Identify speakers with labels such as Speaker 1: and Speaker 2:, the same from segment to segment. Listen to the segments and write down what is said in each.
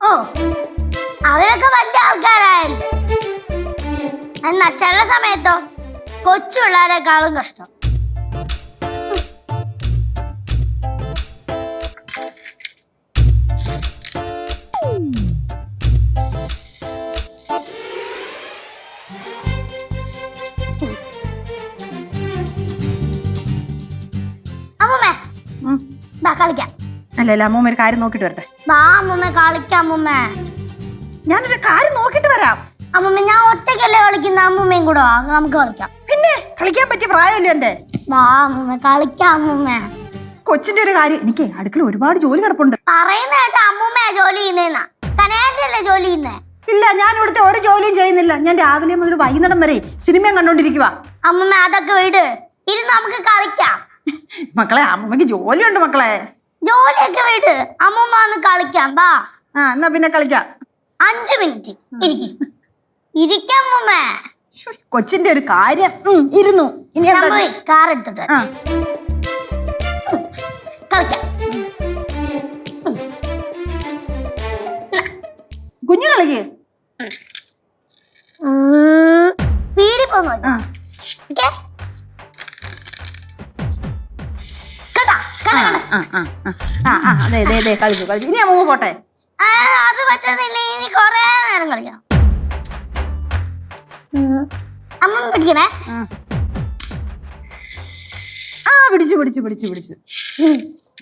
Speaker 1: ഓ അവരൊക്കെ വലിയ ആൾക്കാരായാലും. എന്നാ ചില സമയത്തോ കൊച്ചു പിള്ളേരെക്കാളും കഷ്ടം. കളിക്കാം.
Speaker 2: അല്ല അല്ല അമ്മൂമ്മ ഒരു കാര്യം നോക്കിട്ട് വരട്ടെ.
Speaker 1: വാ അമ്മൂമ്മ കളിക്കാം അമ്മൂമ്മ.
Speaker 2: ഞാനൊരു കാര്യം നോക്കിട്ട് വരാം.
Speaker 1: അമ്മൂമ്മ ഞാൻ ഒറ്റയ്ക്കല്ലേ കളിക്കുന്ന? അമ്മൂമ്മയും കൂടെ വാ നമുക്ക് കളിക്കാം.
Speaker 2: പിന്നെ കളിക്കാൻ പറ്റിയ പ്രായമല്ലേ എന്റെ
Speaker 1: വാ അമ്മൂമ്മ കളിക്കാം അമ്മൂമ്മ.
Speaker 2: കൊച്ചിന്റെ ഒരു കാര്യം എനിക്ക് അടുക്കള ഒരുപാട് ജോലി കിടപ്പുണ്ട്.
Speaker 1: പറയുന്ന കേട്ടോ അമ്മമ്മയാ ജോലി ചെയ്യുന്നേന്നാ. കനേറ്റല്ലേ ജോലി ചെയ്യുന്നേ?
Speaker 2: ഇല്ല ഞാൻ ഇവിടുത്തെ ഒരു ജോലിയും ചെയ്യുന്നില്ല. ഞാൻ രാവിലെ മുതൽ വൈകുന്നേരം വരെ സിനിമയും കണ്ടോണ്ടിരിക്കുക
Speaker 1: അമ്മൂമ്മ അതൊക്കെ വിട്. ഇത് നമുക്ക് കളിക്കാം.
Speaker 2: മക്കളെ അമ്മമ്മക്ക് ജോലിയുണ്ട് മക്കളെ.
Speaker 1: ജോലിയൊക്കെ വിട്. അമ്മമ്മ ഒന്ന് കളിക്കാം വാ.
Speaker 2: ആ എന്നാ പിന്നെ കളിക്കാം.
Speaker 1: അഞ്ചു മിനിറ്റ്. ഇരിക്കാം. അമ്മമ്മ.
Speaker 2: കൊച്ചിന്റെ ഒരു കാര്യം. ഇരുന്നു. ഇനി എന്താ?
Speaker 1: കാർ എടുത്തിട്ട് കളിക്കാം.
Speaker 2: കുഞ്ഞു കളിക്ക്.
Speaker 1: സ്പീഡിൽ പോന്നു?
Speaker 2: അതെ അതെ അതെ കളിച്ചു കളിച്ചു ഇനി അമ്മ പോട്ടെ.
Speaker 1: അത് പറ്റത്തില്ല ഇനി കൊറേ നേരം കളിക്കണം. അമ്മ പിടിക്കണേ?
Speaker 2: ആ. പിടിച്ചു പിടിച്ചു പിടിച്ചു പിടിച്ചു.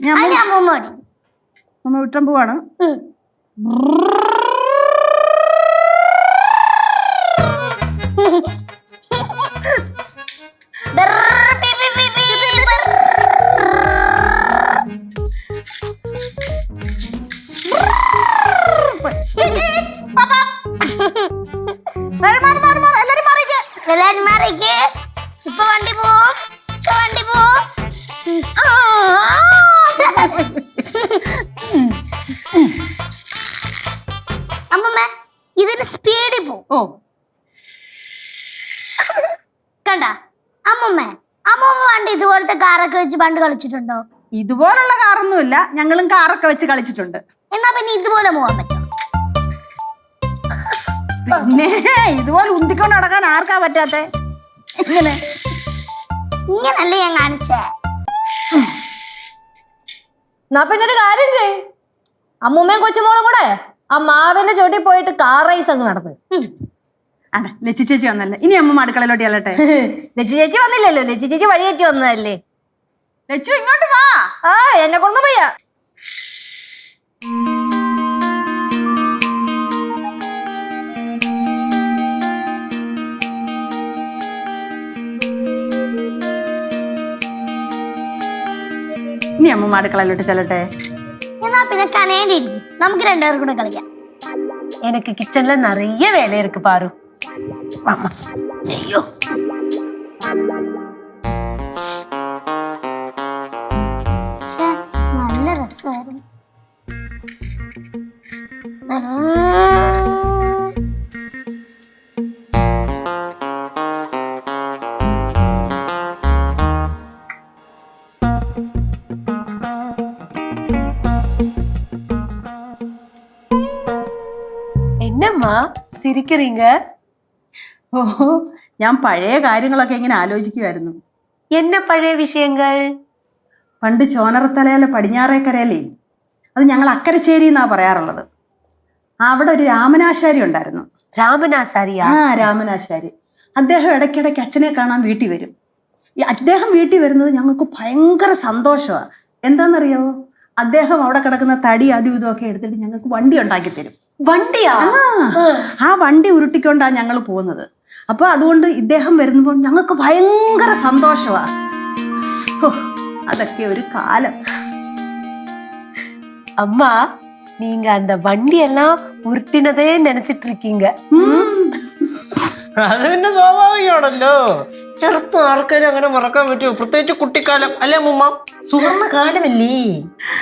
Speaker 2: ഞാൻ അമ്മ വിട്ടം പോവാണ്.
Speaker 1: ഉം. അമ്മമ്മ ഇതിന് സ്പീഡിൽ പോ
Speaker 2: ഓ.
Speaker 1: കണ്ട? അമ്മമ്മ അമ്മമ്മ പണ്ട് ഇതുപോലത്തെ കാറൊക്കെ വെച്ച് പണ്ട് കളിച്ചിട്ടുണ്ടോ?
Speaker 2: ഇതുപോലുള്ള കാറൊന്നുമില്ല. ഞങ്ങളും കാറൊക്കെ വെച്ച് കളിച്ചിട്ടുണ്ട്.
Speaker 1: എന്നാ പിന്നെ ഇതുപോലെ പോവാൻ പറ്റും?
Speaker 2: പിന്നെ ഇതുപോലെ ഉന്തിക്കൊണ്ട് നടക്കാൻ ആർക്കാ പറ്റാത്തെ? ഇങ്ങനെ
Speaker 1: ഇങ്ങനല്ലേ ഞാൻ കാണിച്ചേ.
Speaker 3: എന്നാ പിന്നെ ഒരു കാര്യം ചെയ് അമ്മൂമ്മയും കൊച്ചുമോളും കൂടെ ആ മാവിന്റെ ചോട്ടിൽ പോയിട്ട് കാർ റേസ് അങ്ങ് നടന്നു.
Speaker 2: അതെ ലച്ചി ചേച്ചി വന്നല്ലേ? ഇനി അമ്മ അടുക്കളയിലോട്ട് ചെല്ലട്ടെ?
Speaker 3: ലച്ചി ചേച്ചി വന്നില്ലല്ലോ. ലച്ചി ചേച്ചി വഴിയേറ്റി വന്നതല്ലേ.
Speaker 2: ലച്ചു ഇങ്ങോട്ട് വാ.
Speaker 3: ആ എന്നെ കൊണ്ടു പോയാ.
Speaker 2: ഇനി അമ്മ അടുക്കളയിലോട്ട് ചെല്ലട്ടെ
Speaker 1: എന്നാ പിന്നെ കനേലിരിക്കും നമുക്ക് രണ്ടുപേർക്കും കൂടെ കളിക്കാം
Speaker 3: எனக்கு கிச்சன்ல நிறைய வேலை இருக்கு பாரு
Speaker 2: വാ, അമ്മ. അയ്യോ
Speaker 1: പക്ഷേ നല്ല രസമായിരുന്നു
Speaker 3: சிரிக்கிறீங்க
Speaker 2: ഓ ഞാൻ പഴയ കാര്യങ്ങളൊക്കെ ഇങ്ങനെ ആലോചിക്കുമായിരുന്നു
Speaker 3: என்ன பழைய விஷயங்கள்
Speaker 2: പണ്ട് ചോനറത്തലയിലെ പടിഞ്ഞാറേക്കരയിലേ അത് ഞങ്ങൾ അക്കരച്ചേരി എന്നാ പറയാറുള്ളത് അവിടെ ഒരു രാമനാശാരി ഉണ്ടായിരുന്നു
Speaker 3: ராமனாசாரியா
Speaker 2: ആ രാമനാശാരി അദ്ദേഹം ഇടയ്ക്കിടയ്ക്ക് അച്ഛനെ കാണാൻ വീട്ടിൽ വരും ഈ അദ്ദേഹം വീട്ടിൽ വരുന്നത് ഞങ്ങൾക്ക് ഭയങ്കര സന്തോഷമാണ് എന്താണെന്നറിയാവോ അദ്ദേഹം അവിടെ കിടക്കുന്ന തടി അതും ഇതും ഒക്കെ എടുത്തിട്ട് ഞങ്ങൾക്ക് വണ്ടി ഉണ്ടാക്കി തരും
Speaker 3: வண்டியா
Speaker 2: ആ, ആ വണ്ടി ഉരുട്ടിക്കൊണ്ടാണ് ഞങ്ങൾ പോകുന്നത് അപ്പൊ അതുകൊണ്ട് ഇദ്ദേഹം വരുമ്പോൾ ഞങ്ങൾക്ക് ഭയങ്കര സന്തോഷമാ ഹോ, അതൊക്കെ ഒരു കാലം
Speaker 3: அம்மா நீங்க அந்த வண்டி எல்லாம் உருட்டினதே நினைச்சிட்டு இருக்கீங்க
Speaker 4: അത് പിന്നെ സ്വാഭാവികമാണല്ലോ ചെറുപ്പം ആർക്കാരും അങ്ങനെ മറക്കാൻ പറ്റുമോ പ്രത്യേകിച്ച് കുട്ടിക്കാലം അല്ലേ മുമ്മ
Speaker 5: സുവർണ കാലമല്ലേ